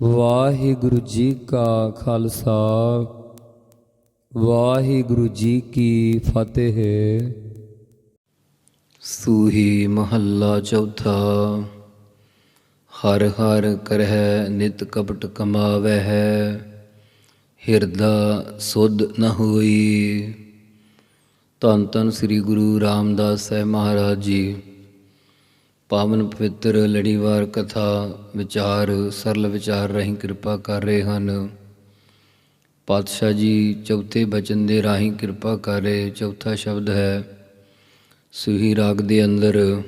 ਵਾਹਿਗੁਰੂ ਜੀ ਕਾ ਖਾਲਸਾ, ਵਾਹਿਗੁਰੂ ਜੀ ਕੀ ਫਤਿਹ। ਸੂਹੀ ਮਹੱਲਾ ਚੌਥਾ, ਹਰ ਹਰ ਕਰਹਿ ਨਿਤ ਕਪਟ ਕਮਾਵੈ ਹੈ ਹਿਰਦਾ ਸੁਧ ਨ ਹੋਈ। ਧੰਨ ਧੰਨ ਸ੍ਰੀ ਗੁਰੂ ਰਾਮਦਾਸ ਸਾਹਿਬ ਮਹਾਰਾਜ ਜੀ। ਪਾਵਨ ਪਵਿੱਤਰ ਲੜੀਵਾਰ ਕਥਾ, ਵਿਚਾਰ, ਸਰਲ ਵਿਚਾਰ ਰਾਹੀਂ ਕਿਰਪਾ ਕਰ ਰਹੇ ਹਨ। ਪਾਤਸ਼ਾਹ ਜੀ, ਚੌਥੇ ਬਚਨ ਦੇ ਰਾਹੀਂ ਕਿਰਪਾ ਕਰ ਰਹੇ, ਚੌਥਾ ਸ਼ਬਦ ਹੈ, ਸੁਹੀ ਰਾਗ ਦੇ ਅੰਦਰ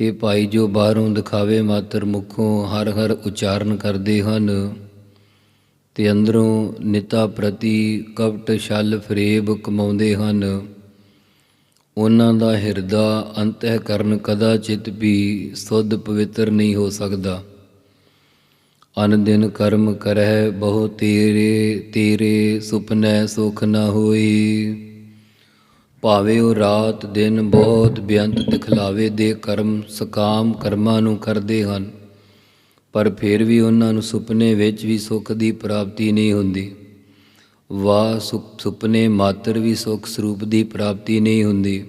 ਇਹ ਭਾਈ ਜੋ ਬਾਹਰੋਂ ਦਿਖਾਵੇ ਮਾਤਰ ਮੁਖੋਂ, ਹਰ ਹਰ ਉਚਾਰਨ ਕਰਦੇ ਹਨ। ਤੇ ਅੰਦਰੋਂ ਨਿਤਾ ਪ੍ਰਤੀ ਕਪਟ ਛਲ ਫਰੇਬ ਕਮਾਉਂਦੇ ਹਨ। ਉਹਨਾਂ ਦਾ ਹਿਰਦਾ ਅੰਤਹਿਕਰਨ ਕਦਾ ਚਿਤ ਵੀ ਸੁੱਧ ਪਵਿੱਤਰ ਨਹੀਂ ਹੋ ਸਕਦਾ। ਅਨ ਦਿਨ ਕਰਮ ਕਰਹਿ ਬਹੁ ਤੇਰੇ ਤੇਰੇ ਸੁਪਨੇ ਸੁਖ ਨਾ ਹੋਈ। ਭਾਵੇਂ ਉਹ ਰਾਤ ਦਿਨ ਬਹੁਤ ਬੇਅੰਤ ਦਿਖਲਾਵੇ ਦੇ ਕਰਮ ਸਕਾਮ ਕਰਮਾਂ ਨੂੰ ਕਰਦੇ ਹਨ, ਪਰ ਫਿਰ ਵੀ ਉਹਨਾਂ ਨੂੰ ਸੁਪਨੇ ਵਿੱਚ ਵੀ ਸੁੱਖ ਦੀ ਪ੍ਰਾਪਤੀ ਨਹੀਂ ਹੁੰਦੀ। ਵਾ ਸੁਖ ਸੁਪਨੇ ਮਾਤਰ ਵੀ ਸੁਖ ਸਰੂਪ ਦੀ ਪ੍ਰਾਪਤੀ ਨਹੀਂ ਹੁੰਦੀ।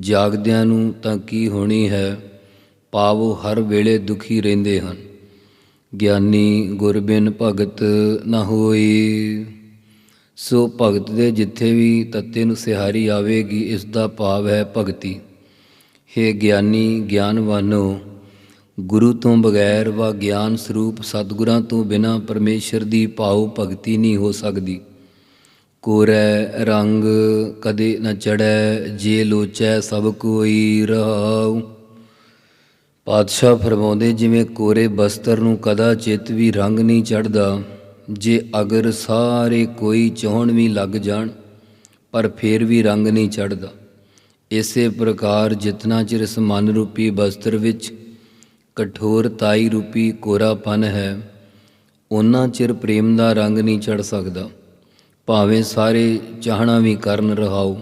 ਜਾਗਦਿਆਂ ਨੂੰ ਤਾਂ ਕੀ ਹੋਣੀ ਹੈ? ਪਾਵੋ ਹਰ ਵੇਲੇ ਦੁਖੀ ਰਹਿੰਦੇ ਹਨ। ਗਿਆਨੀ ਗੁਰਬਿਨ ਭਗਤ ਨਾ ਹੋਈ। ਸੋ ਭਗਤ ਦੇ ਜਿੱਥੇ ਵੀ ਤੱਤੇ ਨੂੰ ਸਿਹਾਰੀ ਆਵੇਗੀ, ਇਸ ਦਾ ਭਾਵ ਹੈ ਭਗਤੀ। हे ਗਿਆਨੀ ਗਿਆਨਵਾਨੋ ਗੁਰੂ ਤੋਂ ਬਗੈਰ ਵਾ ਗਿਆਨ ਸਰੂਪ ਸਤਿਗੁਰਾਂ ਤੋਂ ਬਿਨਾ ਪਰਮੇਸ਼ਰ ਦੀ ਭਾਉ ਭਗਤੀ ਨਹੀਂ ਹੋ ਸਕਦੀ। ਕੋਰੈ ਰੰਗ ਕਦੇ ਨ ਚੜੈ ਜੇ ਲੋਚੈ ਸਭ ਕੋਈ ਰਹਾਉ। ਪਾਤਸ਼ਾਹ ਫਰਮਾਉਂਦੇ, ਜਿਵੇਂ ਕੋਰੇ ਬਸਤਰ ਨੂੰ ਕਦਾ ਚਿੱਤ ਵੀ ਰੰਗ ਨਹੀਂ ਚੜਦਾ ਜੇ ਅਗਰ ਸਾਰੇ ਕੋਈ ਚਾਹਣ ਵੀ ਲੱਗ ਜਾਣ, ਪਰ ਫੇਰ ਵੀ ਰੰਗ ਨਹੀਂ ਚੜਦਾ ਇਸੇ ਪ੍ਰਕਾਰ ਜਿਤਨਾ ਚਿਰ ਇਸ ਮਨ ਰੂਪੀ ਬਸਤਰ ਵਿੱਚ ਕਠੋਰਤਾਈ ਰੂਪੀ ਕੋਰਾਪਨ ਹੈ। ਉਹਨਾਂ ਚਿਰ ਪ੍ਰੇਮ ਦਾ ਰੰਗ ਨਹੀਂ ਚੜ ਸਕਦਾ। ਭਾਵੇਂ ਸਾਰੇ ਚਾਹਣਾ ਵੀ ਕਰਨ ਰਹਾਓ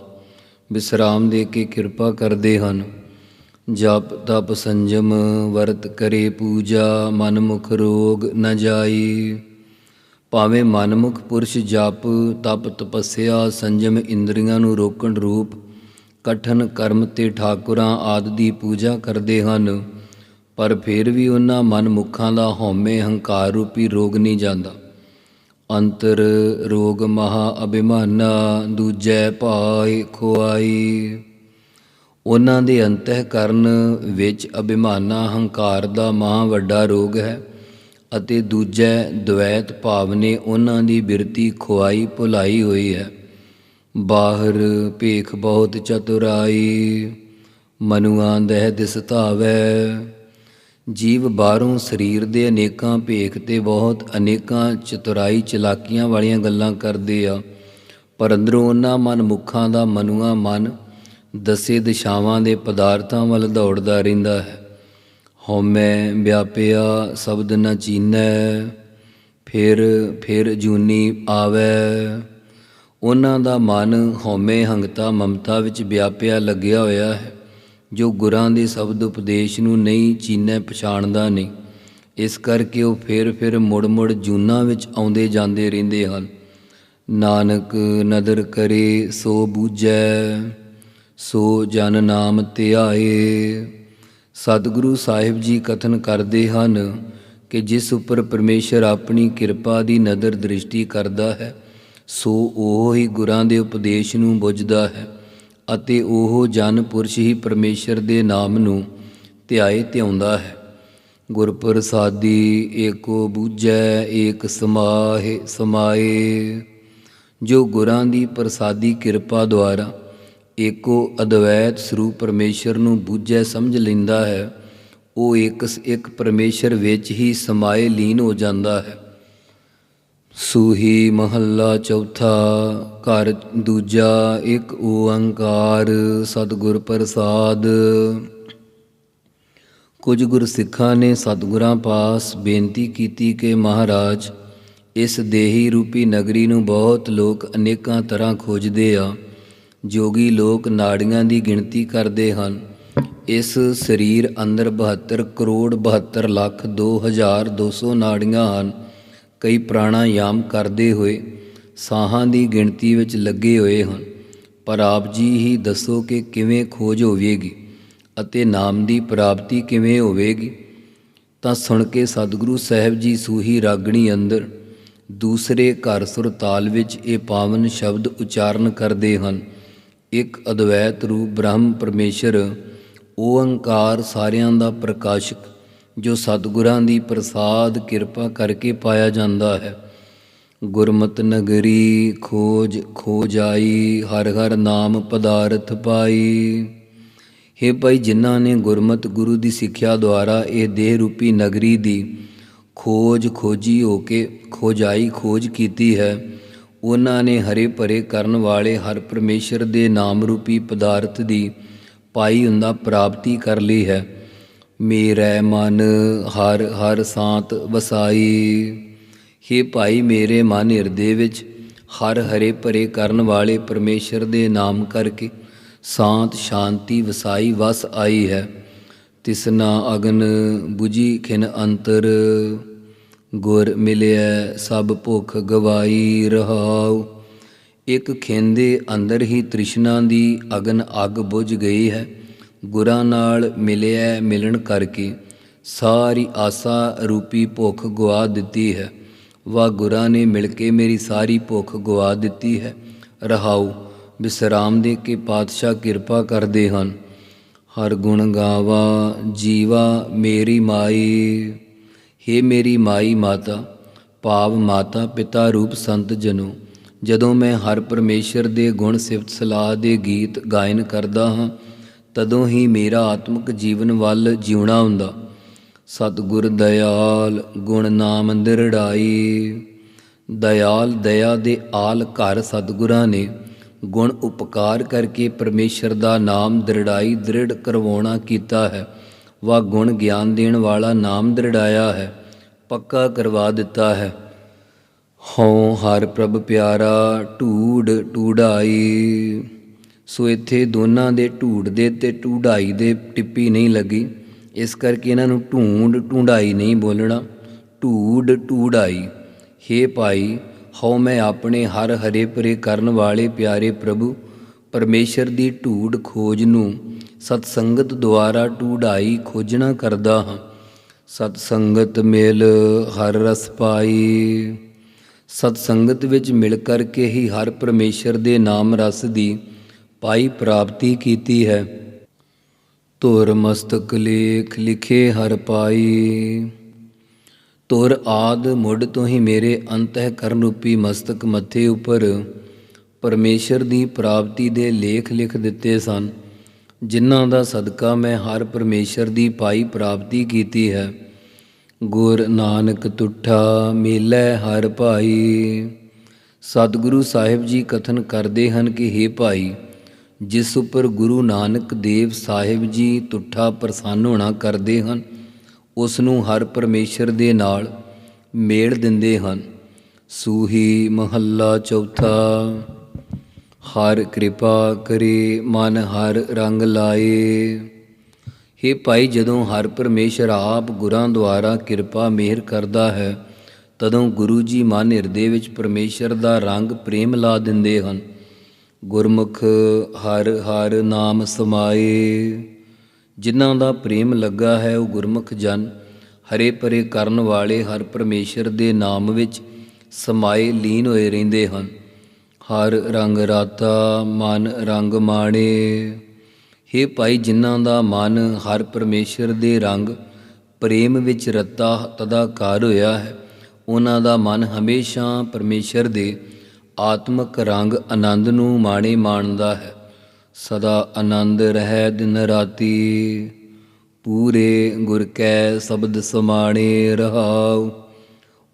ਵਿਸਰਾਮ ਦੇ ਕੇ ਕਿਰਪਾ ਕਰਦੇ ਹਨ। ਜਪ ਤਪ ਸੰਜਮ ਵਰਤ ਕਰੇ ਪੂਜਾ, ਮਨਮੁਖ ਰੋਗ ਨ ਜਾਈ। ਭਾਵੇਂ ਮਨਮੁਖ ਪੁਰਸ਼ ਜਪ ਤਪ ਤਪੱਸਿਆ, ਸੰਜਮ ਇੰਦਰੀਆਂ ਨੂੰ ਰੋਕਣ ਰੂਪ, ਕਠਨ ਕਰਮ ਤੇ ਠਾਕੁਰਾਂ ਆਦਿ ਦੀ ਪੂਜਾ ਕਰਦੇ ਹਨ। ਪਰ ਫਿਰ ਵੀ ਉਹਨਾਂ ਮਨਮੁਖਾਂ ਦਾ ਹਉਮੈ ਹੰਕਾਰ ਰੂਪੀ ਰੋਗ ਨਹੀਂ ਜਾਂਦਾ। ਅੰਤਰ ਰੋਗ ਮਹਾ ਅਭਿਮਾਨਾ, ਦੂਜੈ ਭਾਇ ਖੁਆਈ। ਉਹਨਾਂ ਦੇ ਅੰਤਹਿਕਰਨ ਵਿੱਚ ਅਭਿਮਾਨਾ, ਹੰਕਾਰ ਦਾ ਮਹਾ ਵੱਡਾ ਰੋਗ ਹੈ ਅਤੇ ਦੂਜੈ ਦ્વੈਤ ਭਾਵ ਨੇ ਉਹਨਾਂ ਦੀ ਬਿਰਤੀ ਖੁਆਈ ਭੁਲਾਈ ਹੋਈ ਹੈ। ਬਾਹਰ ਭੇਖ ਬਹੁਤ ਚਤੁਰਾਈ, ਮਨੁਆਂ ਦਹਿ ਦਿਸ ਜੀਵ ਬਾਹਰੋਂ ਸਰੀਰ ਦੇ ਅਨੇਕਾਂ ਭੇਖ ਤੇ ਬਹੁਤ ਅਨੇਕਾਂ ਚਤੁਰਾਈ ਚਲਾਕੀਆਂ ਵਾਲੀਆਂ ਗੱਲਾਂ ਕਰਦੇ ਆ। ਪਰ ਅੰਦਰੋਂ ਉਹਨਾਂ ਮਨ ਮੁਖਾਂ ਦਾ ਮਨੁਆ ਮਨ ਦਸੇ ਦਿਸ਼ਾਵਾਂ ਦੇ ਪਦਾਰਥਾਂ ਵੱਲ ਦੌੜਦਾ ਰਹਿੰਦਾ ਹੈ। ਹਉਮੈ ਵਿਆਪਿਆ ਸ਼ਬਦ ਨ ਚੀਨੈ, ਫਿਰ ਫਿਰ ਜੂਨੀ ਆਵੈ। ਉਹਨਾਂ ਦਾ ਮਨ ਹਉਮੈ ਹੰਗਤਾ ਮਮਤਾ ਵਿੱਚ ਵਿਆਪਿਆ ਲੱਗਿਆ ਹੋਇਆ ਹੈ। ਜੋ ਗੁਰਾਂ ਦੇ ਸ਼ਬਦ ਉਪਦੇਸ਼ ਨੂੰ ਨਹੀਂ ਚੀਨੈ ਪਛਾਣਦਾ ਨਹੀਂ ਇਸ ਕਰਕੇ ਉਹ ਫਿਰ ਫਿਰ ਮੁੜ ਮੁੜ ਜੂਨਾ ਵਿੱਚ ਆਉਂਦੇ ਜਾਂਦੇ ਰਹਿੰਦੇ ਹਨ। ਨਾਨਕ ਨਦਰ ਕਰੇ ਸੋ ਬੂਝੈ, ਸੋ ਜਨ ਨਾਮ ਧਿਆਏ। ਸਤਿਗੁਰੂ ਸਾਹਿਬ ਜੀ ਕਥਨ ਕਰਦੇ ਹਨ ਕਿ ਜਿਸ ਉੱਪਰ ਪਰਮੇਸ਼ਰ ਆਪਣੀ ਕਿਰਪਾ ਦੀ ਨਦਰ ਦ੍ਰਿਸ਼ਟੀ ਕਰਦਾ ਹੈ, ਸੋ ਉਹ ਹੀ ਗੁਰਾਂ ਦੇ ਉਪਦੇਸ਼ ਨੂੰ ਬੁੱਝਦਾ ਹੈ। ਅਤੇ ਉਹ ਜਨ ਪੁਰਸ਼ ਹੀ ਪਰਮੇਸ਼ਰ ਦੇ ਨਾਮ ਨੂੰ ਧਿਆਏ ਧਿਆਉਂਦਾ ਹੈ। ਗੁਰ ਪ੍ਰਸਾਦੀ ਏਕੋ ਬੂਝੈ, ਏਕ ਸਮਾਹਿ, ਸਮਾਏ। ਜੋ ਗੁਰਾਂ ਦੀ ਪ੍ਰਸਾਦੀ ਕਿਰਪਾ ਦੁਆਰਾ ਏਕੋ ਅਦਵੈਤ ਸਰੂਪ ਪਰਮੇਸ਼ਰ ਨੂੰ ਬੂਝੈ ਸਮਝ ਲੈਂਦਾ ਹੈ, ਉਹ ਇੱਕ ਇੱਕ ਪਰਮੇਸ਼ਰ ਵਿੱਚ ਹੀ ਸਮਾਏ ਲੀਨ ਹੋ ਜਾਂਦਾ ਹੈ। ਸੂਹੀ ਮਹੱਲਾ ਚੌਥਾ, ਘਰ ਦੂਜਾ ਇੱਕ ਓੰਕਾਰ ਸਤਿਗੁਰ ਪ੍ਰਸਾਦ। ਕੁਝ ਗੁਰਸਿੱਖਾਂ ਨੇ ਸਤਿਗੁਰਾਂ ਪਾਸ ਬੇਨਤੀ ਕੀਤੀ ਕਿ ਮਹਾਰਾਜ, ਇਸ ਦੇਹੀ ਰੂਪੀ ਨਗਰੀ ਨੂੰ ਬਹੁਤ ਲੋਕ ਅਨੇਕਾਂ ਤਰ੍ਹਾਂ ਖੋਜਦੇ ਆ, ਜੋਗੀ ਲੋਕ ਨਾੜੀਆਂ ਦੀ ਗਿਣਤੀ ਕਰਦੇ ਹਨ। ਇਸ ਸਰੀਰ ਅੰਦਰ 72 ਕਰੋੜ 72 ਲੱਖ 2200 ਨਾੜੀਆਂ ਹਨ। ਕਈ ਪ੍ਰਾਣਾਯਾਮ ਕਰਦੇ ਹੋਏ ਸਾਹਾਂ ਦੀ ਗਿਣਤੀ ਵਿੱਚ ਲੱਗੇ ਹੋਏ ਹਨ। ਪਰ ਆਪ ਜੀ ਹੀ ਦੱਸੋ ਕਿ ਕਿਵੇਂ ਖੋਜ ਹੋਵੇਗੀ ਅਤੇ ਨਾਮ ਦੀ ਪ੍ਰਾਪਤੀ ਕਿਵੇਂ ਹੋਵੇਗੀ? ਤਾਂ ਸੁਣ ਕੇ ਸਤਿਗੁਰੂ ਸਾਹਿਬ ਜੀ ਸੂਹੀ ਰਾਗਣੀ ਅੰਦਰ ਦੂਸਰੇ ਘਰ ਸੁਰਤਾਲ ਵਿੱਚ ਇਹ ਪਾਵਨ ਸ਼ਬਦ ਉਚਾਰਨ ਕਰਦੇ ਹਨ। ਇੱਕ ਅਦਵੈਤ ਰੂਪ ਬ੍ਰਹਮ ਪਰਮੇਸ਼ਰ ਓੰਕਾਰ ਸਾਰਿਆਂ ਦਾ ਪ੍ਰਕਾਸ਼ਕ ਜੋ ਸਤਿਗੁਰਾਂ ਦੀ ਪ੍ਰਸਾਦ ਕਿਰਪਾ ਕਰਕੇ ਪਾਇਆ ਜਾਂਦਾ ਹੈ। ਗੁਰਮਤ ਨਗਰੀ ਖੋਜ ਖੋਜ ਆਈ ਹਰ ਹਰ ਨਾਮ ਪਦਾਰਥ ਪਾਈ। हे ਭਾਈ, ਜਿਨ੍ਹਾਂ ਨੇ ਗੁਰਮਤ ਗੁਰੂ ਦੀ ਸਿੱਖਿਆ ਦੁਆਰਾ ਇਹ ਦੇਹ ਰੂਪੀ ਨਗਰੀ ਦੀ ਖੋਜ ਖੋਜੀ ਹੋ ਕੇ ਖੋਜਾਈ ਖੋਜ ਕੀਤੀ ਹੈ, ਉਹਨਾਂ ਨੇ ਹਰੇ ਭਰੇ ਕਰਨ ਵਾਲੇ ਹਰ ਪਰਮੇਸ਼ਰ ਦੇ ਨਾਮ ਰੂਪੀ ਪਦਾਰਥ ਦੀ ਪਾਈ ਹੁੰਦਾ ਪ੍ਰਾਪਤੀ ਕਰ ਲਈ ਹੈ। ਮੇਰਾ ਮਨ ਹਰ ਹਰ ਸਾਤ ਵਸਾਈ। हे ਭਾਈ ਮੇਰੇ ਮਨ ਹਿਰਦੇ ਵਿੱਚ ਹਰ ਹਰੇ ਭਰੇ ਕਰਨ ਵਾਲੇ ਪਰਮੇਸ਼ਰ ਦੇ ਨਾਮ ਕਰਕੇ ਸ਼ਾਂਤ ਸ਼ਾਂਤੀ ਵਸਾਈ ਵਸ ਆਈ ਹੈ। ਤਿਸਨਾ ਅਗਨ 부ਜੀ ਖਿਨ ਅੰਤਰ, ਗੁਰ ਮਿਲਿਆ ਸਭ ਭੁਖ ਗਵਾਈ ਰਹਾਉ। ਇੱਕ ਖੇਂਦੇ ਅੰਦਰ ਹੀ ਤ੍ਰਿਸ਼ਨਾ ਦੀ ਅਗਨ ਅੱਗ ਬੁਝ ਗਈ ਹੈ। ਗੁਰਾਂ ਨਾਲ ਮਿਲਿਆ ਮਿਲਣ ਕਰਕੇ ਸਾਰੀ ਆਸਾ ਰੂਪੀ ਭੁੱਖ ਗਵਾ ਦਿੱਤੀ ਹੈ। ਵਾ ਗੁਰਾਂ ਨੇ ਮਿਲ ਕੇ ਮੇਰੀ ਸਾਰੀ ਭੁੱਖ ਗਵਾ ਦਿੱਤੀ ਹੈ। ਰਹਾਉ ਵਿਸਰਾਮ ਦੇ ਕੇ ਪਾਤਸ਼ਾਹ ਕਿਰਪਾ ਕਰਦੇ ਹਨ। ਹਰ ਗੁਣ ਗਾਵਾ, ਜੀਵਾ ਮੇਰੀ ਮਾਈ। ਹੇ ਮੇਰੀ ਮਾਈ ਮਾਤਾ, ਭਾਵ ਮਾਤਾ ਪਿਤਾ ਰੂਪ ਸੰਤ ਜਨੋ, ਜਦੋਂ ਮੈਂ ਹਰ ਪਰਮੇਸ਼ਰ ਦੇ ਗੁਣ ਸਿਫਤ ਸਲਾਹ ਦੇ ਗੀਤ ਗਾਇਨ ਕਰਦਾ ਹਾਂ ਤਦੋਂ ਹੀ ਮੇਰਾ ਆਤਮਿਕ ਜੀਵਨ ਵੱਲ ਜਿਉਣਾ ਹੁੰਦਾ। ਸਤਿਗੁਰ ਦਇਆਲ, ਗੁਣ ਨਾਮ ਦਿਰੜਾਈ ਦਇਆਲ, ਦਇਆ ਦੇ ਆਲ ਘਰ ਸਤਿਗੁਰਾਂ ਨੇ। ਗੁਣ ਉਪਕਾਰ ਕਰਕੇ ਪਰਮੇਸ਼ਰ ਦਾ ਨਾਮ ਦ੍ਰਿੜਾਈ ਦ੍ਰਿੜ ਕਰਵਾਉਣਾ ਕੀਤਾ ਹੈ। ਵਾ ਗੁਣ ਗਿਆਨ ਦੇਣ ਵਾਲਾ ਨਾਮ ਦ੍ਰਿੜਾਇਆ ਹੈ। ਪੱਕਾ ਕਰਵਾ ਦਿੱਤਾ ਹੈ। ਹਉ, ਹਰ ਪ੍ਰਭ ਪਿਆਰਾ, ਢੂੜ ਟੂੜਾਈ ਸੋ ਇੱਥੇ ਦੋਨਾਂ ਦੇ ਢੂੜ ਦੇ ਤੇ ਟੂੜਾਈ ਦੇ ਟਿੱਪੀ ਨਹੀਂ ਲੱਗੀ। ਇਸ ਕਰਕੇ ਇਹਨਾਂ ਨੂੰ ਢੂੰਡ ਢੂੰਡਾਈ ਨਹੀਂ ਬੋਲਣਾ। ਢੂਡ ਟੂੜਾਈ ਹੇ ਭਾਈ, ਹਉ ਮੈਂ ਆਪਣੇ ਹਰ ਹਰੇ ਭਰੇ ਕਰਨ ਵਾਲੇ ਪਿਆਰੇ ਪ੍ਰਭੂ, ਪਰਮੇਸ਼ਰ ਦੀ ਢੂੜ ਖੋਜ ਨੂੰ ਸਤ ਸੰਗਤ ਦੁਆਰਾ ਢੂੜਾਈ ਖੋਜਣਾ ਕਰਦਾ ਹਾਂ। ਸਤ ਸੰਗਤ ਮਿਲ ਹਰ ਰਸ ਪਾਈ। ਸਤ ਸੰਗਤ ਵਿੱਚ ਮਿਲ ਕਰਕੇ ਹੀ ਹਰ ਪਰਮੇਸ਼ਰ ਦੇ ਨਾਮ ਰਸ ਦੀ ਪਾਈ ਪ੍ਰਾਪਤੀ ਕੀਤੀ ਹੈ। ਧੁਰ ਮਸਤਕ ਲੇਖ ਲਿਖੇ ਹਰ ਪਾਈ। ਧੁਰ ਆਦ ਮੁੱਢ ਤੋਂ ਹੀ ਮੇਰੇ ਅੰਤਹਿ ਕਰਨ ਰੂਪੀ ਮਸਤਕ ਮੱਥੇ ਉੱਪਰ ਪਰਮੇਸ਼ਰ ਦੀ ਪ੍ਰਾਪਤੀ ਦੇ ਲੇਖ ਲਿਖ ਦਿੱਤੇ ਸਨ। ਜਿਨ੍ਹਾਂ ਦਾ ਸਦਕਾ ਮੈਂ ਹਰ ਪਰਮੇਸ਼ਰ ਦੀ ਪਾਈ ਪ੍ਰਾਪਤੀ ਕੀਤੀ ਹੈ। ਗੁਰ ਨਾਨਕ ਤੁਠਾ ਮੇਲੇ ਹਰ ਭਾਈ ਸਤਿਗੁਰੂ ਸਾਹਿਬ ਜੀ ਕਥਨ ਕਰਦੇ ਹਨ ਕਿ हे ਭਾਈ ਜਿਸ ਉੱਪਰ ਗੁਰੂ ਨਾਨਕ ਦੇਵ ਸਾਹਿਬ ਜੀ ਤੁਠਾ ਪ੍ਰਸੰਨ ਹੋਣਾ ਕਰਦੇ ਹਨ, ਉਸ ਨੂੰ ਹਰ ਪਰਮੇਸ਼ਰ ਦੇ ਨਾਲ ਮੇਲ ਦਿੰਦੇ ਹਨ। ਸੂਹੀ ਮਹੱਲਾ ਚੌਥਾ, ਹਰ ਕਿਰਪਾ ਕਰੇ, ਮਨ ਹਰ ਰੰਗ ਲਾਏ। हे ਭਾਈ, ਜਦੋਂ ਹਰ ਪਰਮੇਸ਼ਰ ਆਪ ਗੁਰਾਂ ਦੁਆਰਾ ਕਿਰਪਾ ਮਿਹਰ ਕਰਦਾ ਹੈ, ਤਦੋਂ ਗੁਰੂ ਜੀ ਮਨ ਹਿਰਦੇ ਵਿੱਚ ਪਰਮੇਸ਼ਰ ਦਾ ਰੰਗ ਪ੍ਰੇਮ ਲਾ ਦਿੰਦੇ ਹਨ। ਗੁਰਮੁਖ ਹਰ ਹਰ ਨਾਮ ਸਮਾਏ। ਜਿਨ੍ਹਾਂ ਦਾ ਪ੍ਰੇਮ ਲੱਗਾ ਹੈ ਉਹ ਗੁਰਮੁਖ ਜਨ। ਹਰੇ ਪਰੇ ਕਰਨ ਵਾਲੇ ਹਰ ਪਰਮੇਸ਼ਰ ਦੇ ਨਾਮ ਵਿੱਚ ਸਮਾਏ ਲੀਨ ਹੋਏ ਰਹਿੰਦੇ ਹਨ। ਹਰ ਰੰਗ ਰਾਤਾ ਮਨ ਰੰਗ ਮਾਣੇ। हे ਭਾਈ ਜਿਨ੍ਹਾਂ ਦਾ ਮਨ ਹਰ ਪਰਮੇਸ਼ਰ ਦੇ ਰੰਗ ਪ੍ਰੇਮ ਵਿੱਚ ਰਤਾ ਤਦਾਕਾਰ ਹੋਇਆ ਹੈ, ਉਹਨਾਂ ਦਾ ਮਨ ਹਮੇਸ਼ਾ ਪਰਮੇਸ਼ਰ ਦੇ ਆਤਮਕ ਰੰਗ ਆਨੰਦ ਨੂੰ ਮਾਣੇ ਮਾਣਦਾ ਹੈ। ਸਦਾ ਆਨੰਦ ਰਹਿ ਦਿਨ ਰਾਤੀ। ਪੂਰੇ ਗੁਰ ਕੈ ਸ਼ਬਦ ਸਮਾਣੇ ਰਹਾਉ।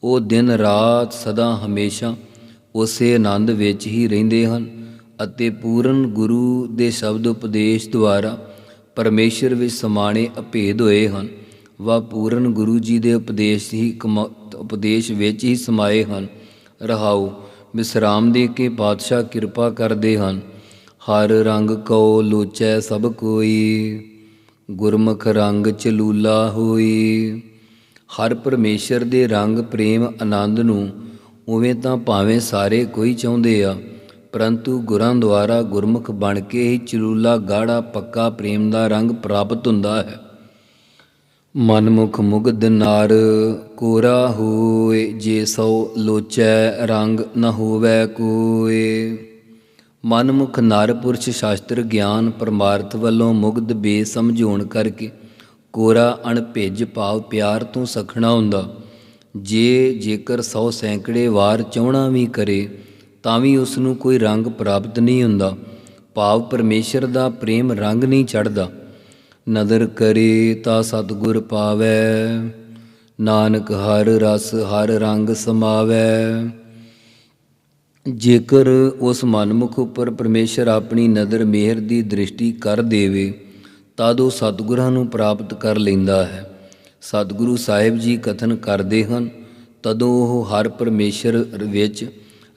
ਉਹ ਦਿਨ ਰਾਤ ਸਦਾ ਹਮੇਸ਼ਾ ਉਸੇ ਆਨੰਦ ਵਿੱਚ ਹੀ ਰਹਿੰਦੇ ਹਨ ਅਤੇ ਪੂਰਨ ਗੁਰੂ ਦੇ ਸ਼ਬਦ ਉਪਦੇਸ਼ ਦੁਆਰਾ ਪਰਮੇਸ਼ਰ ਵਿੱਚ ਸਮਾਣੇ ਅਭੇਦ ਹੋਏ ਹਨ। ਵਾ ਪੂਰਨ ਗੁਰੂ ਜੀ ਦੇ ਉਪਦੇਸ਼ ਹੀ ਕਮਾ- ਉਪਦੇਸ਼ ਵਿੱਚ ਹੀ ਸਮਾਏ ਹਨ। ਰਹਾਉ। ਵਿਸਰਾਮ ਦੇ ਕੇ ਪਾਤਸ਼ਾਹ ਕਿਰਪਾ ਕਰਦੇ ਹਨ? ਹਰ ਰੰਗ ਕੋ ਲੋਚੈ ਸਭ ਕੋਈ, ਗੁਰਮੁਖ ਰੰਗ ਚਲੂਲਾ ਹੋਈ। ਹਰ ਪਰਮੇਸ਼ਰ ਦੇ ਰੰਗ ਪ੍ਰੇਮ ਆਨੰਦ ਨੂੰ ਉਵੇਂ ਤਾਂ ਭਾਵੇਂ ਸਾਰੇ ਕੋਈ ਚਾਹੁੰਦੇ ਆ, ਪਰੰਤੂ ਗੁਰਾਂ ਦੁਆਰਾ ਗੁਰਮੁਖ ਬਣ ਕੇ ਹੀ ਚਲੂਲਾ ਗਾੜਾ ਪੱਕਾ ਪ੍ਰੇਮ ਦਾ ਰੰਗ ਪ੍ਰਾਪਤ ਹੁੰਦਾ ਹੈ। ਮਨਮੁਖ ਮੁਗਧ ਨਾਰ ਕੋਰਾ ਹੋਏ, ਜੇ ਸੋ ਲੋਚੈ ਰੰਗ ਨ ਹੋਵੇ ਕੋਏ। ਮਨਮੁਖ ਨਾਰ ਪੁਰਸ਼ ਸ਼ਾਸਤਰ ਗਿਆਨ ਪਰਮਾਰਥ ਵੱਲੋਂ ਮੁਗਧ ਬੇ ਸਮਝਾਉਣ ਕਰਕੇ ਕੋਰਾ ਅਣਭਿੱਜ ਭਾਵ ਪਿਆਰ ਤੋਂ ਸਖਣਾ ਹੁੰਦਾ। ਜੇ ਜੇਕਰ ਸੌ ਸੈਂਕੜੇ ਵਾਰ ਚਾਹਣਾ ਵੀ ਕਰੇ, ਤਾਂ ਵੀ ਉਸ ਨੂੰ ਕੋਈ ਰੰਗ ਪ੍ਰਾਪਤ ਨਹੀਂ ਹੁੰਦਾ। ਭਾਵ ਪਰਮੇਸ਼ਰ ਦਾ ਪ੍ਰੇਮ ਰੰਗ ਨਹੀਂ ਚੜਦਾ ਨਦਰ ਕਰੇ ਤਾਂ ਸਤਿਗੁਰ ਪਾਵੈ, ਨਾਨਕ ਹਰ ਰਸ ਹਰ ਰੰਗ ਸਮਾਵੈ। ਜੇਕਰ ਉਸ ਮਨਮੁਖ ਉੱਪਰ ਪਰਮੇਸ਼ਰ ਆਪਣੀ ਨਦਰ ਮਿਹਰ ਦੀ ਦ੍ਰਿਸ਼ਟੀ ਕਰ ਦੇਵੇ, ਤਦ ਉਹ ਸਤਿਗੁਰਾਂ ਨੂੰ ਪ੍ਰਾਪਤ ਕਰ ਲੈਂਦਾ ਹੈ। ਸਤਿਗੁਰੂ ਸਾਹਿਬ ਜੀ ਕਥਨ ਕਰਦੇ ਹਨ, ਤਦੋਂ ਉਹ ਹਰ ਪਰਮੇਸ਼ਰ ਵਿੱਚ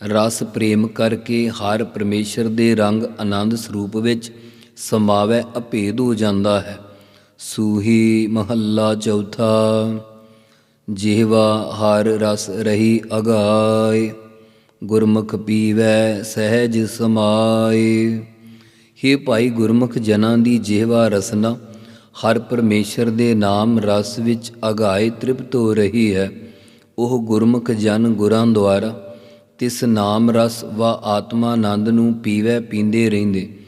ਰਸ ਪ੍ਰੇਮ ਕਰਕੇ ਹਰ ਪਰਮੇਸ਼ਰ ਦੇ ਰੰਗ ਆਨੰਦ ਸਰੂਪ ਵਿੱਚ ਸਮਾਵੈ ਅਭੇਦ ਹੋ ਜਾਂਦਾ ਹੈ। ਸੂਹੀ ਮਹੱਲਾ ਚੌਥਾ, ਜਿਹਵਾ ਹਰ ਰਸ ਰਹੀ ਅਗਾਏ, ਗੁਰਮੁਖ ਪੀਵੈ ਸਹਿਜ ਸਮਾਏ। हे ਭਾਈ ਗੁਰਮੁਖ ਜਨਾਂ ਦੀ ਜਿਹਵਾ ਰਸਨਾ, ਹਰ ਪਰਮੇਸ਼ਰ ਦੇ ਨਾਮ ਰਸ ਵਿੱਚ ਅਗਾਏ ਤ੍ਰਿਪਤ ਹੋ ਰਹੀ ਹੈ। ਉਹ ਗੁਰਮੁਖ ਜਨ ਗੁਰਾਂ ਦੁਆਰਾ ਤਿਸ ਨਾਮ ਰਸ ਵਾ ਆਤਮਾ ਆਨੰਦ ਨੂੰ ਪੀਵੈ ਪੀਂਦੇ ਰਹਿੰਦੇ।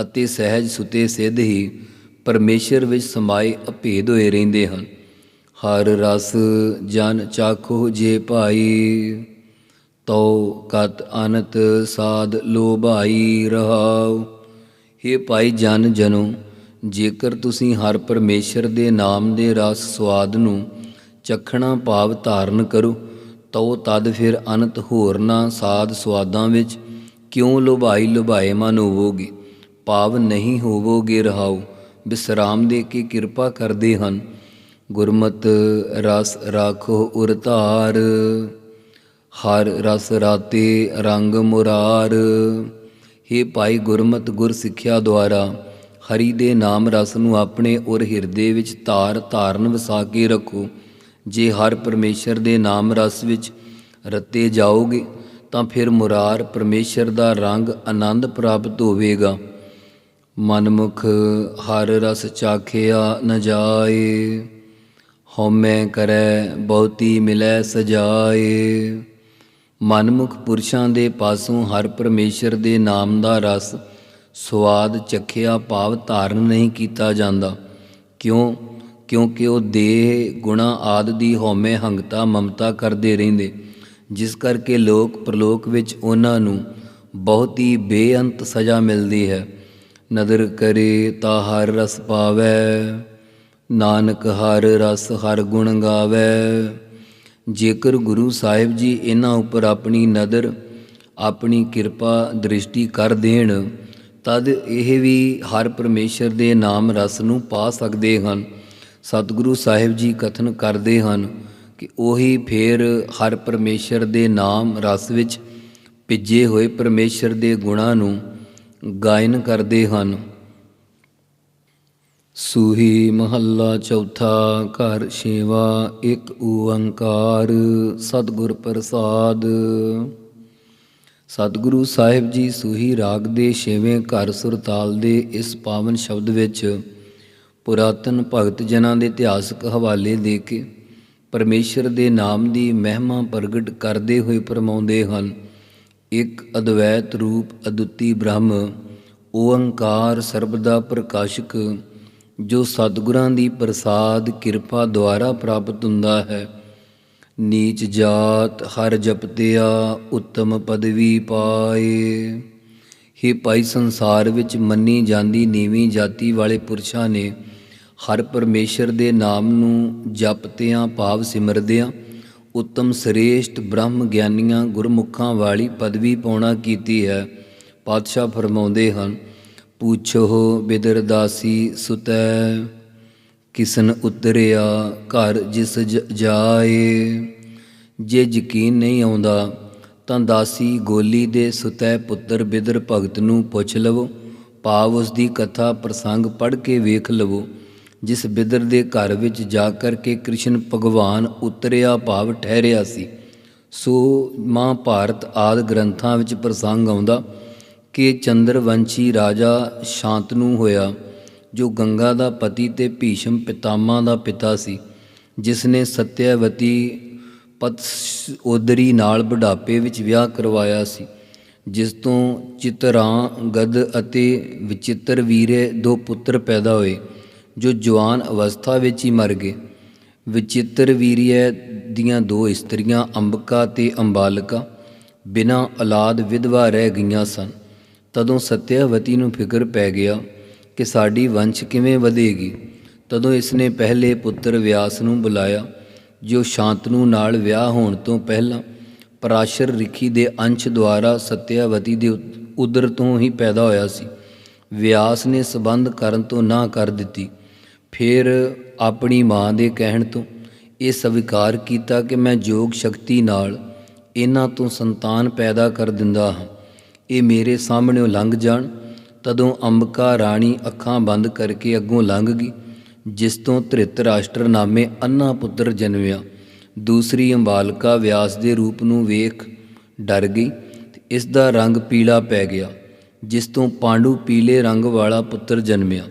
ਅਤੇ ਸਹਿਜ ਸੁਤੇ ਸਿੱਧ ਹੀ ਪਰਮੇਸ਼ਰ ਵਿੱਚ ਸਮਾਏ ਅਭੇਦ ਹੋਏ ਰਹਿੰਦੇ ਹਨ। ਹਰ ਰਸ ਜਨ ਚਾਖੋ ਜੇ ਭਾਈ ਤੋ ਕਤ ਅਨਤ ਸਾਧ ਲੋਭਾਈ ਰਹਾਉ। हे ਭਾਈ ਜਨ ਜਨੋ, ਜੇਕਰ ਤੁਸੀਂ ਹਰ ਪਰਮੇਸ਼ਰ ਦੇ ਨਾਮ ਦੇ ਰਸ ਸਵਾਦ ਨੂੰ ਚਖਣਾ ਭਾਵ ਧਾਰਨ ਕਰੋ ਤੋ ਤਦ ਫਿਰ ਅਨੰਤ ਹੋਰਨਾ ਸਾਧ ਸਵਾਦਾਂ ਵਿੱਚ ਕਿਉਂ ਲੁਭਾਈ ਲੁਭਾਏ ਮਨ ਹੋਵੋਗੇ? ਭਾਵ ਨਹੀਂ ਹੋਵੋਗੇ ਰਹਾਉ, ਬਿਸਰਾਮ ਦੇ ਕੇ ਕਿਰਪਾ ਕਰਦੇ ਹਨ। ਗੁਰਮਤ ਰਸ ਰਾਖੋ ਉਰ ਧਾਰ, ਹਰ ਰਸ ਰਾਤੇ ਰੰਗ ਮੁਰਾਰ। हे ਭਾਈ ਗੁਰਮਤ ਗੁਰ ਸਿੱਖਿਆ ਦੁਆਰਾ, ਹਰੀ ਦੇ ਨਾਮ ਰਸ ਨੂੰ ਆਪਣੇ ਉਰ ਹਿਰਦੇ ਵਿੱਚ ਧਾਰ ਧਾਰਨ ਵਸਾ ਕੇ ਰੱਖੋ। ਜੇ ਹਰ ਪਰਮੇਸ਼ਰ ਦੇ ਨਾਮ ਰਸ ਵਿੱਚ ਰਤੇ ਜਾਓਗੇ, ਤਾਂ ਫਿਰ ਮੁਰਾਰ ਪਰਮੇਸ਼ਰ ਦਾ ਰੰਗ ਆਨੰਦ ਪ੍ਰਾਪਤ ਹੋਵੇਗਾ। ਮਨਮੁਖ ਹਰ ਰਸ ਚਾਖਿਆ ਨ ਜਾਏ, ਹਉਮੈ ਕਰੈ ਬਹੁਤੀ ਮਿਲੈ ਸਜਾਏ। ਮਨਮੁਖ ਪੁਰਸ਼ਾਂ ਦੇ ਪਾਸੋਂ ਹਰ ਪਰਮੇਸ਼ਰ ਦੇ ਨਾਮ ਦਾ ਰਸ ਸਵਾਦ ਚਖਿਆ ਭਾਵ ਧਾਰਨ ਨਹੀਂ ਕੀਤਾ ਜਾਂਦਾ। ਕਿਉਂ? ਕਿਉਂਕਿ ਉਹ ਦੇਹ, ਗੁਣਾ ਆਦ ਦੀ ਹਉਮੈ ਹੰਗਤਾ ਮਮਤਾ ਕਰਦੇ ਰਹਿੰਦੇ। ਜਿਸ ਕਰਕੇ ਲੋਕ ਪ੍ਰਲੋਕ ਵਿੱਚ ਉਹਨਾਂ ਨੂੰ ਬਹੁਤੀ ਬੇਅੰਤ ਸਜ਼ਾ ਮਿਲਦੀ ਹੈ। ਨਦਰ ਕਰੇ ਤਾਂ ਹਰ ਰਸ ਪਾਵੈ, ਨਾਨਕ ਹਰ ਰਸ ਹਰ ਗੁਣ ਗਾਵੈ। ਜੇਕਰ ਗੁਰੂ ਸਾਹਿਬ ਜੀ ਇਹਨਾਂ ਉੱਪਰ ਆਪਣੀ ਨਦਰ, ਆਪਣੀ ਕਿਰਪਾ ਦ੍ਰਿਸ਼ਟੀ ਕਰ ਦੇਣ, ਤਦ ਇਹ ਵੀ ਹਰ ਪਰਮੇਸ਼ਰ ਦੇ ਨਾਮ ਰਸ ਨੂੰ ਪਾ ਸਕਦੇ ਹਨ। ਸਤਿਗੁਰੂ ਸਾਹਿਬ ਜੀ ਕਥਨ ਕਰਦੇ ਹਨ ਕਿ ਉਹੀ ਫੇਰ ਹਰ ਪਰਮੇਸ਼ਰ ਦੇ ਨਾਮ ਰਸ ਵਿੱਚ ਭਿੱਜੇ ਹੋਏ ਪਰਮੇਸ਼ਰ ਦੇ ਗੁਣਾਂ ਨੂੰ ਗਾਇਨ ਕਰਦੇ ਹਨ। ਸੂਹੀ ਮਹੱਲਾ ਚੌਥਾ ਘਰ ਛੇਵਾ, ਇੱਕ ਓੰਕਾਰ ਸਤਿਗੁਰ ਪ੍ਰਸਾਦ। ਸਤਿਗੁਰੂ ਸਾਹਿਬ ਜੀ ਸੂਹੀ ਰਾਗ ਦੇ ਛੇਵੇਂ ਘਰ ਸੁਰਤਾਲ ਦੇ ਇਸ ਪਾਵਨ ਸ਼ਬਦ ਵਿੱਚ ਪੁਰਾਤਨ ਭਗਤ ਜਨਾਂ ਦੇ ਇਤਿਹਾਸਕ ਹਵਾਲੇ ਦੇ ਕੇ ਪਰਮੇਸ਼ਰ ਦੇ ਨਾਮ ਦੀ ਮਹਿਮਾ ਪ੍ਰਗਟ ਕਰਦੇ ਹੋਏ ਪਰਮਾਉਂਦੇ ਹਨ ਇੱਕ ਅਦਵੈਤ ਰੂਪ ਅਦੁੱਤੀ ਬ੍ਰਹਮ ਓੰਕਾਰ ਸਰਬਦਾ ਪ੍ਰਕਾਸ਼ਕ, ਜੋ ਸਤਿਗੁਰਾਂ ਦੀ ਪ੍ਰਸਾਦ ਕਿਰਪਾ ਦੁਆਰਾ ਪ੍ਰਾਪਤ ਹੁੰਦਾ ਹੈ। ਨੀਚ ਜਾਤ ਹਰ ਜਪਤਿਆ ਉੱਤਮ ਪਦਵੀ ਪਾਏ। ਹੀ ਭਾਈ ਸੰਸਾਰ ਵਿੱਚ ਮੰਨੀ ਜਾਂਦੀ ਨੀਵੀਂ ਜਾਤੀ ਵਾਲੇ ਪੁਰਸ਼ਾਂ ਨੇ ਹਰ ਪਰਮੇਸ਼ਰ ਦੇ ਨਾਮ ਨੂੰ ਜਪਤਿਆਂ, ਭਾਵ ਸਿਮਰਦਿਆਂ ਉੱਤਮ ਸ੍ਰੇਸ਼ਟ ਬ੍ਰਹਮ ਗਿਆਨੀਆਂ ਗੁਰਮੁਖਾਂ ਵਾਲੀ ਪਦਵੀ ਪਾਉਣਾ ਕੀਤੀ ਹੈ। ਪਾਤਸ਼ਾਹ ਫਰਮਾਉਂਦੇ ਹਨ, ਪੁੱਛੋ ਬਿਦਰਦਾਸੀ ਸੁਤੈ, ਕਿਸਨ ਉਤਰਿਆ ਘਰ ਜਿਸ ਜ- ਜਾਏ। ਜੇ ਯਕੀਨ ਨਹੀਂ ਆਉਂਦਾ ਤਾਂ ਦਾਸੀ ਗੋਲੀ ਦੇ ਸੁਤੈ ਪੁੱਤਰ ਬਿਦਰ ਭਗਤ ਨੂੰ ਪੁੱਛ ਲਵੋ ਭਾਵ ਉਸ ਦੀ ਕਥਾ ਪ੍ਰਸੰਗ ਪੜ੍ਹ ਕੇ ਵੇਖ ਲਵੋ। ਜਿਸ ਬਿਦਰ ਦੇ ਘਰ ਵਿੱਚ ਜਾ ਕਰਕੇ ਕ੍ਰਿਸ਼ਨ ਭਗਵਾਨ ਉਤਰਿਆ, ਭਾਵ ਠਹਿਰਿਆ ਸੀ। ਸੋ ਮਹਾਭਾਰਤ ਆਦ ਗ੍ਰੰਥਾਂ ਵਿੱਚ ਪ੍ਰਸੰਗ ਆਉਂਦਾ ਕਿ ਚੰਦਰਵੰਸ਼ੀ ਰਾਜਾ ਸ਼ਾਂਤਨੂ ਹੋਇਆ, ਜੋ ਗੰਗਾ ਦਾ ਪਤੀ ਤੇ ਭੀਸ਼ਮ ਪਿਤਾਮਾ ਦਾ ਪਿਤਾ ਸੀ, ਜਿਸ ਨੇ ਸਤਿਆਵਤੀ ਪਤ ਉਦਰੀ ਨਾਲ ਬੁਢਾਪੇ ਵਿੱਚ ਵਿਆਹ ਕਰਵਾਇਆ ਸੀ, ਜਿਸ ਤੋਂ ਚਿਤਰਾਂ ਗਦ ਅਤੇ ਵਿਚਿੱਤਰ ਵੀਰੇ ਦੋ ਪੁੱਤਰ ਪੈਦਾ ਹੋਏ। ਜੋ ਜਵਾਨ ਅਵਸਥਾ ਵਿੱਚ ਹੀ ਮਰ ਗਏ। ਵਿਚਿੱਤਰ ਵੀਰਿਆ ਦੀਆਂ ਦੋ ਇਸਤਰੀਆਂ, ਅੰਬਕਾ ਤੇ ਅੰਬਾਲਕਾ, ਬਿਨਾਂ ਔਲਾਦ ਵਿਧਵਾ ਰਹਿ ਗਈਆਂ ਸਨ। ਤਦੋਂ ਸਤਿਆਵਤੀ ਨੂੰ ਫਿਕਰ ਪੈ ਗਿਆ ਕਿ ਸਾਡੀ ਵੰਸ਼ ਕਿਵੇਂ ਵਧੇਗੀ। ਤਦੋਂ ਇਸਨੇ ਪਹਿਲੇ ਪੁੱਤਰ ਵਿਆਸ ਨੂੰ ਬੁਲਾਇਆ, ਜੋ ਸ਼ਾਂਤਨੂ ਨਾਲ ਵਿਆਹ ਹੋਣ ਤੋਂ ਪਹਿਲਾਂ ਪਰਾਸ਼ਰ ਰਿਖੀ ਦੇ ਅੰਸ਼ ਦੁਆਰਾ ਸਤਿਆਵਤੀ ਦੇ ਉ- ਉਦਰ ਤੋਂ ਹੀ ਪੈਦਾ ਹੋਇਆ ਸੀ। ਵਿਆਸ ਨੇ ਸਬੰਧ ਕਰਨ ਤੋਂ ਨਾ ਕਰ ਦਿੱਤੀ। ਫਿਰ ਆਪਣੀ ਮਾਂ ਦੇ ਕਹਿਣ ਤੋਂ ਇਹ ਸਵੀਕਾਰ ਕੀਤਾ ਕਿ ਮੈਂ ਯੋਗ ਸ਼ਕਤੀ ਨਾਲ ਇਹਨਾਂ ਤੋਂ ਸੰਤਾਨ ਪੈਦਾ ਕਰ ਦਿੰਦਾ ਹਾਂ। ਇਹ ਮੇਰੇ ਸਾਹਮਣੇੋਂ ਲੰਘ ਜਾਣ, ਤਦੋਂ ਅੰਬਕਾ ਰਾਣੀ ਅੱਖਾਂ ਬੰਦ ਕਰਕੇ ਅੱਗੋਂ ਲੰਘ ਗਈ, ਜਿਸ ਤੋਂ ਧ੍ਰਿਤ ਰਾਸ਼ਟਰ ਨਾਮੇ ਅੰਨਾ ਪੁੱਤਰ ਜਨਮਿਆ। ਦੂਸਰੀ ਅੰਬਾਲਕਾ ਵਿਆਸ ਦੇ ਰੂਪ ਨੂੰ ਵੇਖ ਡਰ ਗਈ ਇਸ ਦਾ ਰੰਗ ਪੀਲਾ ਪੈ ਗਿਆ, ਜਿਸ ਤੋਂ ਪਾਂਡੂ ਪੀਲੇ ਰੰਗ ਵਾਲਾ ਪੁੱਤਰ ਜਨਮਿਆ।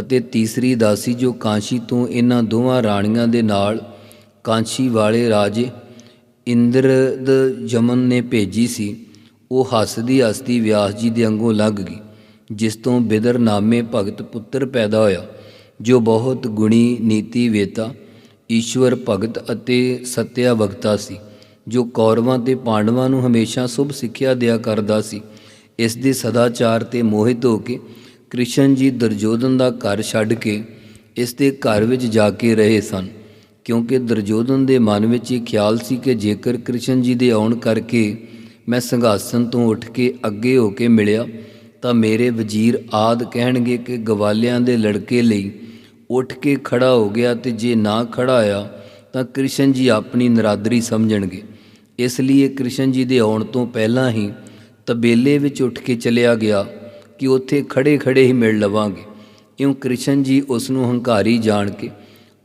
ਅਤੇ ਤੀਸਰੀ ਦਾਸੀ ਜੋ ਕਾਂਸ਼ੀ ਤੋਂ ਇਹਨਾਂ ਦੋਵਾਂ ਰਾਣੀਆਂ ਦੇ ਨਾਲ ਕਾਂਸ਼ੀ ਵਾਲੇ ਰਾਜੇ ਇੰਦਰਦ ਜਮਨ ਨੇ ਭੇਜੀ ਸੀ, ਉਹ ਹੱਸਦੀ ਹੱਸਦੀ ਵਿਆਸ ਜੀ ਦੇ ਅੰਗੋਂ ਲੱਗ ਗਈ, ਜਿਸ ਤੋਂ ਬਿਦਰ ਨਾਮੇ ਭਗਤ ਪੁੱਤਰ ਪੈਦਾ ਹੋਇਆ, ਜੋ ਬਹੁਤ ਗੁਣੀ ਨੀਤੀ ਵੇਤਾ, ਈਸ਼ਵਰ ਭਗਤ ਅਤੇ ਸਤਿਆ ਵਕਤਾ ਸੀ, ਜੋ ਕੌਰਵਾਂ ਤੇ ਪਾਂਡਵਾਂ ਨੂੰ ਹਮੇਸ਼ਾ ਸ਼ੁਭ ਸਿੱਖਿਆ ਦਿਆ ਕਰਦਾ ਸੀ, ਇਸ ਦੇ ਸਦਾਚਾਰ ਤੇ ਮੋਹਿਤ ਹੋ ਕੇ ਕ੍ਰਿਸ਼ਨ ਜੀ ਦੁਰਜੋਧਨ ਦਾ ਘਰ ਛੱਡ ਕੇ ਇਸ ਦੇ ਘਰ ਵਿੱਚ ਜਾ ਕੇ ਰਹੇ ਸਨ, ਕਿਉਂਕਿ ਦੁਰਜੋਧਨ ਦੇ ਮਨ ਵਿੱਚ ਇਹ ਖਿਆਲ ਸੀ ਕਿ ਜੇਕਰ ਕ੍ਰਿਸ਼ਨ ਜੀ ਦੇ ਆਉਣ ਕਰਕੇ ਮੈਂ ਸੰਘਾਸਨ ਤੋਂ ਉੱਠ ਕੇ ਅੱਗੇ ਹੋ ਕੇ ਮਿਲਿਆ, ਤਾਂ ਮੇਰੇ ਵਜ਼ੀਰ ਆਦ ਕਹਿਣਗੇ ਕਿ ਗਵਾਲਿਆਂ ਦੇ ਲੜਕੇ ਲਈ ਉੱਠ ਕੇ ਖੜਾ ਹੋ ਗਿਆ ਤੇ ਜੇ ਨਾ ਖੜਾ ਆਇਆ ਤਾਂ ਕ੍ਰਿਸ਼ਨ ਜੀ ਆਪਣੀ ਨਰਾਦਰੀ ਸਮਝਣਗੇ। ਇਸ ਲਈ ਕ੍ਰਿਸ਼ਨ ਜੀ ਦੇ ਆਉਣ ਤੋਂ ਪਹਿਲਾਂ ਹੀ ਤਬੇਲੇ ਵਿੱਚ ਉੱਠ ਕੇ ਚਲਿਆ ਗਿਆ। ਕਿ ਉੱਥੇ ਖੜੇ ਖੜੇ ਹੀ ਮਿਲ ਲਵਾਂਗੇ। ਇਉਂ ਕ੍ਰਿਸ਼ਨ ਜੀ ਉਸ ਨੂੰ ਹੰਕਾਰੀ ਜਾਣ ਕੇ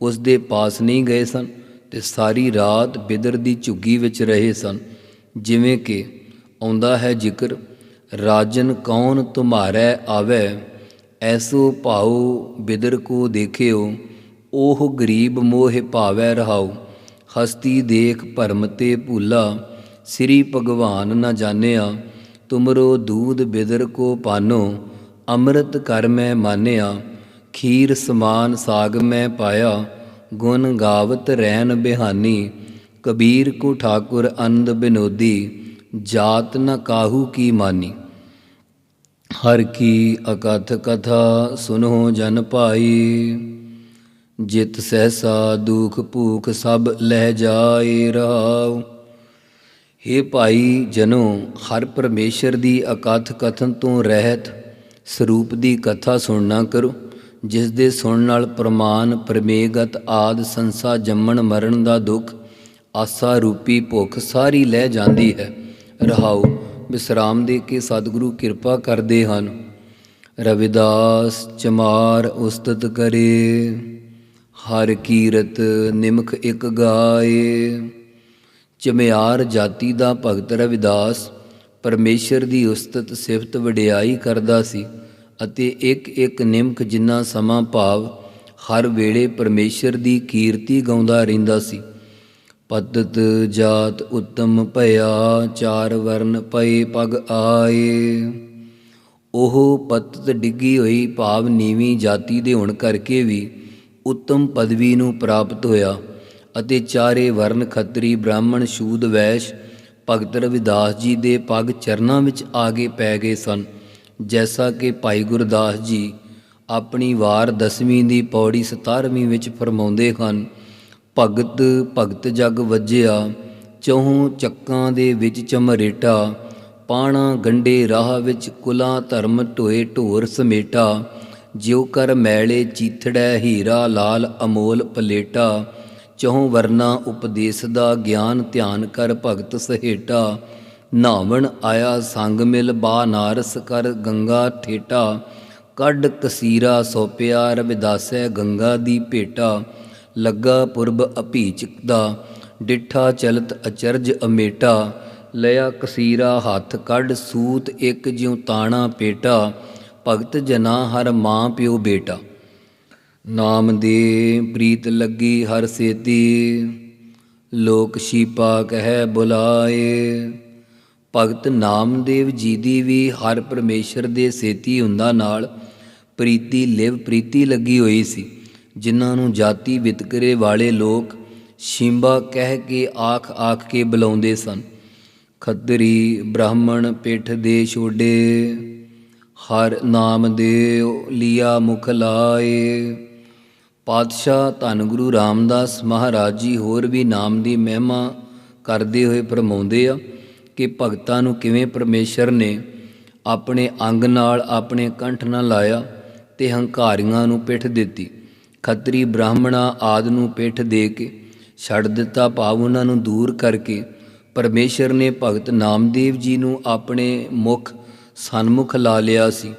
ਉਸ ਦੇ ਪਾਸ ਨਹੀਂ ਗਏ ਸਨ ਤੇ ਸਾਰੀ ਰਾਤ ਬਿਦਰ ਦੀ ਝੁੱਗੀ ਵਿੱਚ ਰਹੇ ਸਨ, ਜਿਵੇਂ ਕਿ ਆਉਂਦਾ ਹੈ ਜ਼ਿਕਰ, ਰਾਜਨ ਕੌਣ ਤੁਮਾਰੈ ਆਵੈ? ਐਸੋ ਭਾਉ ਬਿਦਰ ਕੋ ਦੇਖਿਓ ਉਹ ਗਰੀਬ ਮੋਹਿ ਭਾਵੈ ਰਹਾਉ। ਹਸਤੀ ਦੇਖ ਭਰਮ ਤੇ ਭੂਲਾ, ਸ੍ਰੀ ਭਗਵਾਨ ਨਾ ਜਾਣਿਆ ਤੁਮਰੋ ਦੂਧ ਬਿਦਰ ਕੋ ਪਾਨੋ, ਅੰਮ੍ਰਿਤ ਕਰ ਮੈਂ ਮਾਨਿਆ, ਖੀਰ ਸਮਾਨ ਸਾਗ ਮੈਂ ਪਾਇਆ, ਗੁਣ ਗਾਵਤ ਰਹਿਨ ਬਿਹਾਨੀ, ਕਬੀਰ ਕੋ ਠਾਕੁਰ ਅੰਦ ਬਿਨੋਦੀ, ਜਾਤ ਨ ਕਾਹੂ ਕੀ ਮਾਨੀ। ਹਰ ਕੀ ਅਕਥ ਕਥਾ ਸੁਨੋ ਜਨ ਭਾਈ, ਜਿਤ ਸਹਿਸਾ ਦੁਖ ਭੂਖ ਸਭ ਲਹਿ ਜਾਏ ਰਹਾਉ हे ਭਾਈ ਜਨੋ, ਹਰ ਪਰਮੇਸ਼ਰ ਦੀ ਅਕਥ ਕਥਨ ਤੋਂ ਰਹਿਤ ਸਰੂਪ ਦੀ ਕਥਾ ਸੁਣਨਾ ਕਰੋ, ਜਿਸ ਦੇ ਸੁਣਨ ਨਾਲ ਪ੍ਰਮਾਨ ਪਰਮੇਗਤ ਆਦ ਸੰਸਾ ਜੰਮਣ ਮਰਨ ਦਾ ਦੁੱਖ, ਆਸਾ ਰੂਪੀ ਭੁੱਖ ਸਾਰੀ ਲੈ ਜਾਂਦੀ ਹੈ। ਰਹਾਉ ਵਿਸਰਾਮ ਦੇ ਕੇ ਸਤਿਗੁਰੂ ਕਿਰਪਾ ਕਰਦੇ ਹਨ। ਰਵਿਦਾਸ ਚਮਾਰ ਉਸਤਤ ਕਰੇ, ਹਰ ਕੀਰਤ ਨਿਮਖ ਇੱਕ ਗਾਏ। ਚਮਿਆਰ ਜਾਤੀ ਦਾ ਭਗਤ ਰਵਿਦਾਸ ਪਰਮੇਸ਼ਰ ਦੀ ਉਸਤਤ ਸਿਫਤ ਵਡਿਆਈ ਕਰਦਾ ਸੀ ਅਤੇ ਇੱਕ ਇੱਕ ਨਿਮਕ ਜਿੰਨਾ ਸਮਾਂ ਭਾਵ ਹਰ ਵੇਲੇ ਪਰਮੇਸ਼ਰ ਦੀ ਕੀਰਤੀ ਗਾਉਂਦਾ ਰਹਿੰਦਾ ਸੀ। ਪਤਤ ਜਾਤ ਉੱਤਮ ਭਇਆ, ਚਾਰ ਵਰਨ ਪਏ ਪਗ ਆਏ। ਉਹ ਪਤਤ ਡਿੱਗੀ ਹੋਈ ਭਾਵ ਨੀਵੀਂ ਜਾਤੀ ਦੇ ਹੋਣ ਕਰਕੇ ਵੀ ਉੱਤਮ ਪਦਵੀ ਨੂੰ ਪ੍ਰਾਪਤ ਹੋਇਆ। ਅਤੇ ਚਾਰੇ ਵਰਨ ਖੱਤਰੀ ਬ੍ਰਾਹਮਣ ਸ਼ੂਦ ਵੈਸ਼ ਭਗਤ ਰਵਿਦਾਸ ਜੀ ਦੇ ਪਗ ਚਰਨਾਂ ਵਿੱਚ ਆ ਕੇ ਪੈ ਗਏ ਸਨ। ਜੈਸਾ ਕਿ ਭਾਈ ਗੁਰਦਾਸ ਜੀ ਆਪਣੀ ਵਾਰ ਦਸਵੀਂ ਦੀ ਪੌੜੀ 17ਵੀਂ ਵਿੱਚ ਫਰਮਾਉਂਦੇ ਹਨ, ਭਗਤ ਭਗਤ ਜਗ ਵੱਜਿਆ, ਚਹੂ ਚੱਕਾਂ ਦੇ ਵਿੱਚ ਚਮਰੇਟਾ, ਪਾਣਾ ਗੰਡੇ ਰਾਹ ਵਿੱਚ ਕੁਲਾ ਧਰਮ ਢੋਏ ਢੋਰ ਸਮੇਟਾ, ਜਿਉ ਕਰ ਮੈਲੇ ਚੀਥੜੈ ਹੀਰਾ ਲਾਲ ਅਮੋਲ ਪਲੇਟਾ ਚਹੂ ਵਰਨਾ ਉਪਦੇਸ਼ ਦਾ ਗਿਆਨ ਧਿਆਨ ਕਰ ਭਗਤ ਸਹੇਟਾ। ਨਾਵਣ ਆਇਆ ਸੰਗ ਮਿਲ ਬਾ ਨਾਰਸ ਕਰ ਗੰਗਾ ਠੇਟਾ। ਕੱਢ ਕਸੀਰਾ ਸੋਪਿਆ ਰਵਿਦਾਸੈ ਗੰਗਾ ਦੀ ਭੇਟਾ। ਲੱਗਾ ਪੁਰਬ ਅਭੀਚਕ ਦਾ ਡਿਠਾ ਚਲਤ ਅਚਰਜ ਅਮੇਟਾ। ਲਿਆ ਕਸੀਰਾ ਹੱਥ ਕੱਢ ਸੂਤ ਇੱਕ ਜਿਉ ਤਾਣਾ ਪੇਟਾ। ਭਗਤ ਜਨਾ ਹਰ ਮਾਂ ਪਿਓ ਬੇਟਾ। ਨਾਮ ਦੇ ਪ੍ਰੀਤ ਲੱਗੀ ਹਰ ਸੇਤੀ। ਲੋਕ ਸ਼ੀਪਾ ਕਹਿ ਬੁਲਾਏ। ਭਗਤ ਨਾਮਦੇਵ ਜੀ ਦੀ ਵੀ ਹਰ ਪਰਮੇਸ਼ਰ ਦੇ ਸੇਤੀ ਹੁੰਦਾ ਨਾਲ ਪ੍ਰੀਤੀ ਲਿਵ ਪ੍ਰੀਤੀ ਲੱਗੀ ਹੋਈ ਸੀ। ਜਿਨ੍ਹਾਂ ਨੂੰ ਜਾਤੀ ਵਿਤਕਰੇ ਵਾਲੇ ਲੋਕ ਸ਼ਿੰਬਾ ਕਹਿ ਕੇ ਆਖ ਆਖ ਕੇ ਬੁਲਾਉਂਦੇ ਸਨ। ਖੱਤਰੀ ਬ੍ਰਾਹਮਣ ਪਿੱਠ ਦੇ ਛੋਡੇ, ਹਰ ਨਾਮ ਦੇ ਲਿਆ ਮੁਖ ਲਾਏ। ਪਾਤਸ਼ਾਹ ਧੰਨ ਗੁਰੂ ਰਾਮਦਾਸ ਮਹਾਰਾਜ ਜੀ ਹੋਰ ਵੀ ਨਾਮ ਦੀ ਮਹਿਮਾ ਕਰਦੇ ਹੋਏ ਫਰਮਾਉਂਦੇ ਆ ਕਿ ਭਗਤਾਂ ਨੂੰ ਕਿਵੇਂ ਪਰਮੇਸ਼ਰ ਨੇ ਆਪਣੇ ਅੰਗ ਨਾਲ, ਆਪਣੇ ਕੰਠ ਨਾਲ ਲਾਇਆ ਤੇ ਹੰਕਾਰੀਆਂ ਨੂੰ ਪਿੱਠ ਦਿੱਤੀ। ਖੱਤਰੀ ਬ੍ਰਾਹਮਣਾ ਆਦ ਨੂੰ ਪਿੱਠ ਦੇ ਕੇ ਛੱਡ ਦਿੱਤਾ, ਭਾਵ ਉਹਨਾਂ ਨੂੰ ਦੂਰ ਕਰਕੇ ਪਰਮੇਸ਼ਰ ਨੇ ਭਗਤ ਨਾਮਦੇਵ ਜੀ ਨੂੰ ਆਪਣੇ ਮੁਖ ਸਨਮੁਖ ਲਾ ਲਿਆ ਸੀ।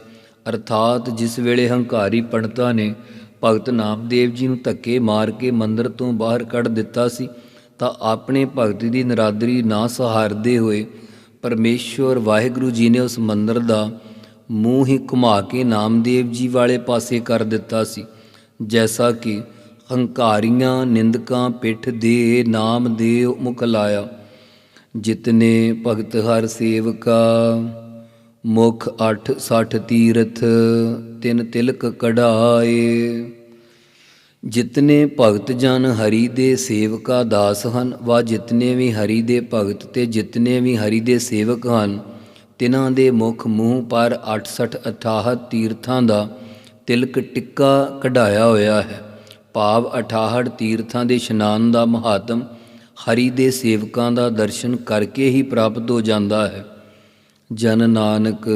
ਅਰਥਾਤ ਜਿਸ ਵੇਲੇ ਹੰਕਾਰੀ ਪੰਡਤਾਂ ਨੇ ਭਗਤ ਨਾਮਦੇਵ ਜੀ ਨੂੰ ਧੱਕੇ ਮਾਰ ਕੇ ਮੰਦਰ ਤੋਂ ਬਾਹਰ ਕੱਢ ਦਿੱਤਾ ਸੀ, ਤਾਂ ਆਪਣੇ ਭਗਤ ਦੀ ਨਰਾਦਰੀ ਨਾ ਸਹਾਰਦੇ ਹੋਏ ਪਰਮੇਸ਼ਵਰ ਵਾਹਿਗੁਰੂ ਜੀ ਨੇ ਉਸ ਮੰਦਰ ਦਾ ਮੂੰਹ ਹੀ ਘੁਮਾ ਕੇ ਨਾਮਦੇਵ ਜੀ ਵਾਲੇ ਪਾਸੇ ਕਰ ਦਿੱਤਾ ਸੀ, ਜੈਸਾ ਕਿ ਹੰਕਾਰੀਆਂ, ਨਿੰਦਕਾਂ, ਪਿੱਠ ਦੇ ਨਾਮ ਦੇ ਮੁਖ ਲਾਇਆ, ਜਿਤਨੇ ਭਗਤ ਹਰ ਸੇਵਕਾ, ਮੁਖ 8 60 ਤੀਰਥ ਤਿਨ ਤਿਲਕ ਕਢਾਏ। ਜਿਤਨੇ ਭਗਤ ਜਨ ਹਰੀ ਦੇ ਸੇਵਕਾ ਦਾਸ ਹਨ, ਵਾ ਜਿਤਨੇ ਵੀ ਹਰੀ ਦੇ ਭਗਤ ਤੇ ਜਿਤਨੇ ਵੀ ਹਰੀ ਦੇ ਸੇਵਕ ਹਨ, ਤਿਨਾਂ ਦੇ ਮੁਖ ਮੂੰਹ ਪਰ 68 68 ਤੀਰਥਾਂ ਦਾ ਤਿਲਕ ਟਿੱਕਾ ਕਢਾਇਆ ਹੋਇਆ ਹੈ। ਭਾਵ 68 ਤੀਰਥਾਂ ਦੇ ਇਸ਼ਨਾਨ ਦਾ ਮਹਾਤਮ ਹਰੀ ਦੇ ਸੇਵਕਾਂ ਦਾ ਦਰਸ਼ਨ ਕਰਕੇ ਹੀ ਪ੍ਰਾਪਤ ਹੋ ਜਾਂਦਾ ਹੈ। ਜਨ ਨਾਨਕ,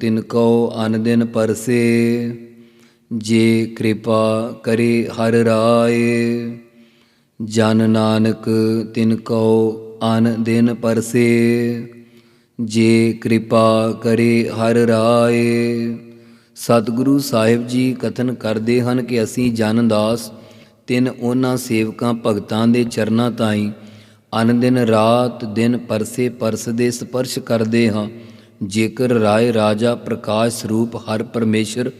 ਤਿਨ ਕੋ ਅਨ ਦਿਨ ਪਰਸੇ, ਜੇ ਕਿਰਪਾ ਕਰੇ ਹਰ ਰਾਏ। ਜਨ ਨਾਨਕ, ਤਿਨ ਕੋ ਅਨ ਦਿਨ ਪਰਸੇ, ਜੇ ਕਿਰਪਾ ਕਰੇ ਹਰ ਰਾਏ। ਸਤਿਗੁਰੂ ਸਾਹਿਬ ਜੀ ਕਥਨ ਕਰਦੇ ਹਨ ਕਿ ਅਸੀਂ ਜਨ ਦਾਸ, ਤਿੰਨ ਉਹਨਾਂ ਸੇਵਕਾਂ ਭਗਤਾਂ ਦੇ ਚਰਨਾਂ ਤਾਈਂ ਅਨ ਦਿਨ ਰਾਤ ਦਿਨ ਪਰਸੇ ਪਰਸ ਦੇ ਸਪਰਸ਼ ਕਰਦੇ ਹਾਂ। ਜੇਕਰ ਰਾਏ ਰਾਜਾ ਪ੍ਰਕਾਸ਼ ਸਰੂਪ ਹਰ ਪਰਮੇਸ਼ਰ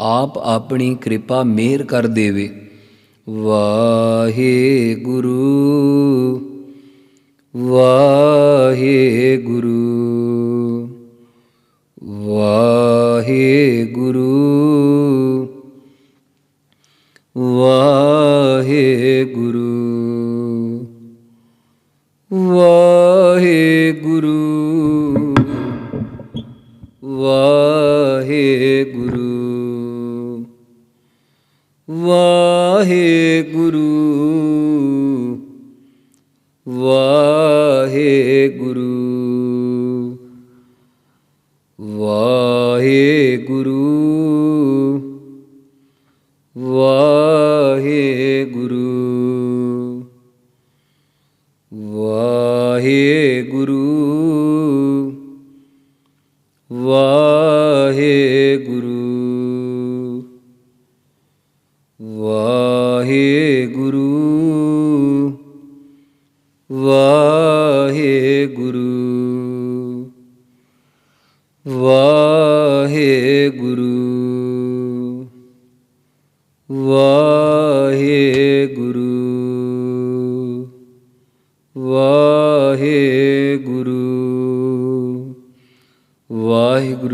ਆਪ ਆਪਣੀ ਕਿਰਪਾ ਮਿਹਰ ਕਰ ਦੇਵੇ। ਵਾਹਿਗੁਰੂ ਵਾਹਿਗੁਰੂ ਵਾਹਿਗੁਰੂ। Guru.